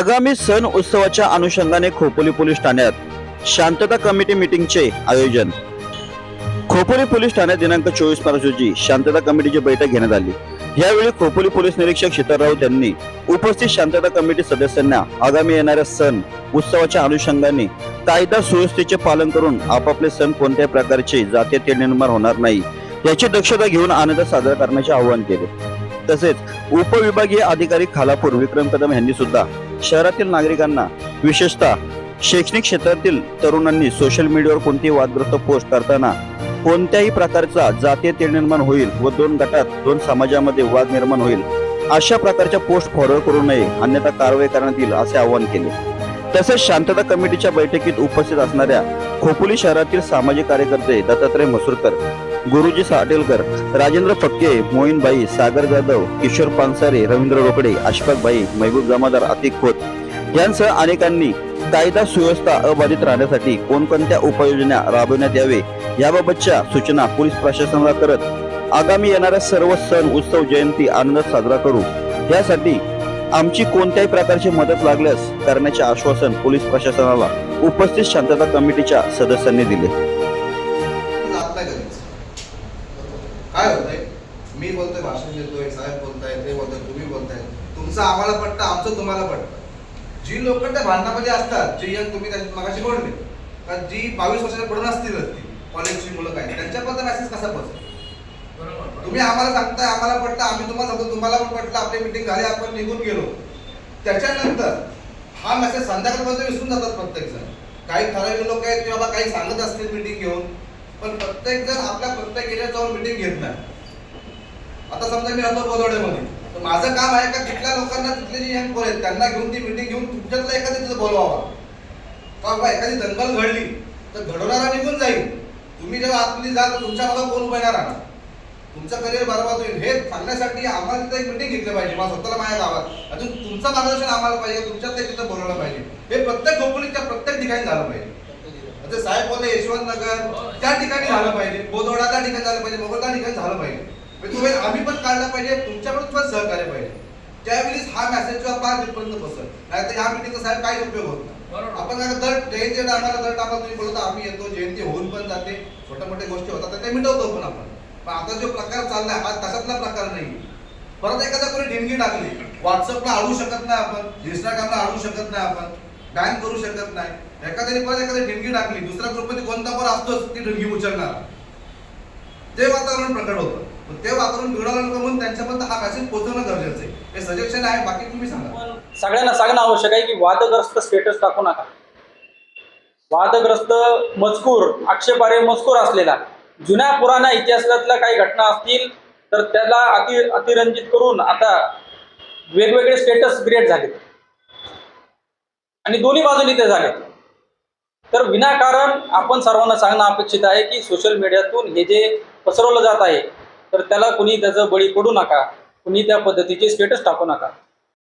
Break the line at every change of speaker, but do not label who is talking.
आगामी सण उत्सवाच्या अनुषंगाने खोपोली पोलीस ठाण्यात शांतता कमिटी मिटिंगचे आयोजन. खोपोली पोलीस ठाण्यात दिनांक चोवीस मार्च रोजी शांतता कमिटीची बैठक घेण्यात आली. यावेळी खोपोली पोलीस निरीक्षक शीतल राऊत यांनी उपस्थित शांतता कमिटी सदस्यांना आगामी येणाऱ्या सण उत्सवाच्या अनुषंगाने कायदा सुव्यवस्थेचे पालन करून आपापले सण कोणत्याही प्रकारचे जातीय तेढ निर्माण होणार नाही याची दक्षता घेऊन आनंद साजरा करण्याचे आवाहन केले. तसेच उपविभागीय अधिकारी खालापूर विक्रम कदम यांनी सुद्धा शहरातील नागरिकांना विशेषतः शैक्षणिक क्षेत्रातील तरुणांनी सोशल मीडियावर कोणतीही वादग्रस्त पोस्ट करताना कोणत्याही प्रकारचा जातीय तेढ निर्माण होईल व दोन गटात दोन समाजामध्ये वाद निर्माण होईल अशा प्रकारच्या पोस्ट फॉरवर्ड करू नये अन्यथा कारवाई करण्यात येईल असे आवाहन केले. तसेच शांतता कमिटीच्या बैठकीत उपस्थित असणाऱ्या खोपोली शहरातील सामाजिक कार्यकर्ते दत्तात्रय मसूरकर गुरुजी साटेलकर राजेंद्र फक्के मोईनबाई सागर जाधव किशोर पानसारे रवींद्र रोकडे अशफाकबाई महबूब जमादार अतिक खोत यांसह अनेकांनी कायदा सुव्यवस्था अबाधित राहण्यासाठी कोणकोणत्या उपाययोजना राबविण्यात यावे याबाबतच्या सूचना पोलीस प्रशासनाला करत आगामी येणाऱ्या सर्व सण उत्सव जयंती आनंदात साजरा करू. यासाठी आमची कोणत्याही प्रकारची मदत लागल्यास करण्याचे आश्वासन पोलीस प्रशासनाला. उपस्थित शांतता कमिटीच्या सदस्यांनी दिले.
देतोय साहेब बोलताय ते बोलताय तुम्ही बोलताय तुमचं आम्हाला पटतं आमचं तुम्हाला पटतं. जी लोक त्या भांडणामध्ये असतात जे यंग तुम्ही मगाशी बोलले का जी बावीस वर्षाच्या पुढे नसतील ती कॉलेजची मुलं काय त्यांच्याबद्दल मेसेज कसा पोहोचेल तुम्ही आम्हाला सांगताय आम्हाला पटतं आम्ही तुम्हाला सांगतो तुम्हाला पण पटलं आपली मिटिंग झाली आपण निघून गेलो. त्याच्यानंतर हा मेसेज संध्याकाळपर्यंत विसरून जातात प्रत्येक जण काही ठराविक लोक आहेत की बाबा काही सांगत असतील मिटिंग घेऊन पण प्रत्येक जण आपल्या प्रत्येक एरियात जाऊन मिटिंग घेत नाही. आता समजा मी राहतो बोलवड्यामध्ये. तर माझं काम आहे का तिथल्या लोकांना तिथले जे यंग पोर आहेत त्यांना घेऊन ती मिटिंग घेऊन तुमच्यातलं हो एखादी तिथं बोलवावा? का बाबा एखादी दंगल घडली तर घडवणारा निघून जाईल. तुम्ही जेव्हा आतमध्ये जाल तर तुमच्या मागं कोण उभं राहणार तुमचं करिअर बरबाद होईल. हे सांगण्यासाठी आम्हाला तिथं एक मिटिंग घेतली पाहिजे. मला स्वतःला माझ्या गावात. अजून तुमचं मार्गदर्शन आम्हाला पाहिजे तुमच्यात ते तिथं बोलवलं पाहिजे. हे प्रत्येक खोपोलीच्या प्रत्येक ठिकाणी झालं पाहिजे. साहेब बोलले यशवंत नगर त्या ठिकाणी झालं पाहिजे. बोदोडा त्या ठिकाणी झालं पाहिजे. मोगल त्या ठिकाणी झालं पाहिजे. म्हणजे तुम्ही आम्ही पण काढलं पाहिजे तुमच्याकडून पण सहकार्य पाहिजे. त्यावेळेस हा मेसेज जेव्हा पाच तिथपर्यंत पोहोचल. नाही तर ह्या मिटिंगचा साहेब काही उपयोग होत नाही. आपण काय दर जयंती टायमाला दर टायमाला तुम्ही बोलतो आम्ही येतो जयंती होऊन पण जाते छोट्या मोठ्या गोष्टी होतात ते मिटवतो पण आपण. पण आता जो प्रकार चाललाय हा तशातला प्रकार नाही. परत एखादा कोणी ठिणगी टाकली व्हॉट्सअपला आणू शकत नाही आपण इंस्टाग्रामला आणू शकत नाही आपण बॅन करू शकत नाही. एखाद्याने परत एखादी ठिणगी टाकली दुसऱ्या ग्रुपमध्ये कोणता पण असतोच ती ठिणगी उचलणार. ते वातावरण प्रकट होतं. ते वापरून बिघडवलं नको म्हणून त्यांच्यापर्यंत हा मेसेज पोहोचवणं गरजेचं आहे. हे सजेशन आहे बाकी तुम्ही सांगा.
सगळ्यांना सांगणं आवश्यक आहे की वादग्रस्त स्टेटस टाकू नका. वादग्रस्त मजकूर आक्षेपार्ह मजकूर असलेला जुन्या पुराण्या इतिहासातल्या काही घटना असतील तर त्याला अति अतिरंजित करून आता वेगवेगळे स्टेटस क्रिएट झाले आणि दोन्ही बाजूनी ते झाले तर विनाकारण आपण सर्वांना सांगणं अपेक्षित आहे की सोशल मीडियातून हे जे पसरवलं जात आहे तर त्याला कुणी त्याचं बळी पडू नका. कुणी त्या पद्धतीचे स्टेटस टाकू नका.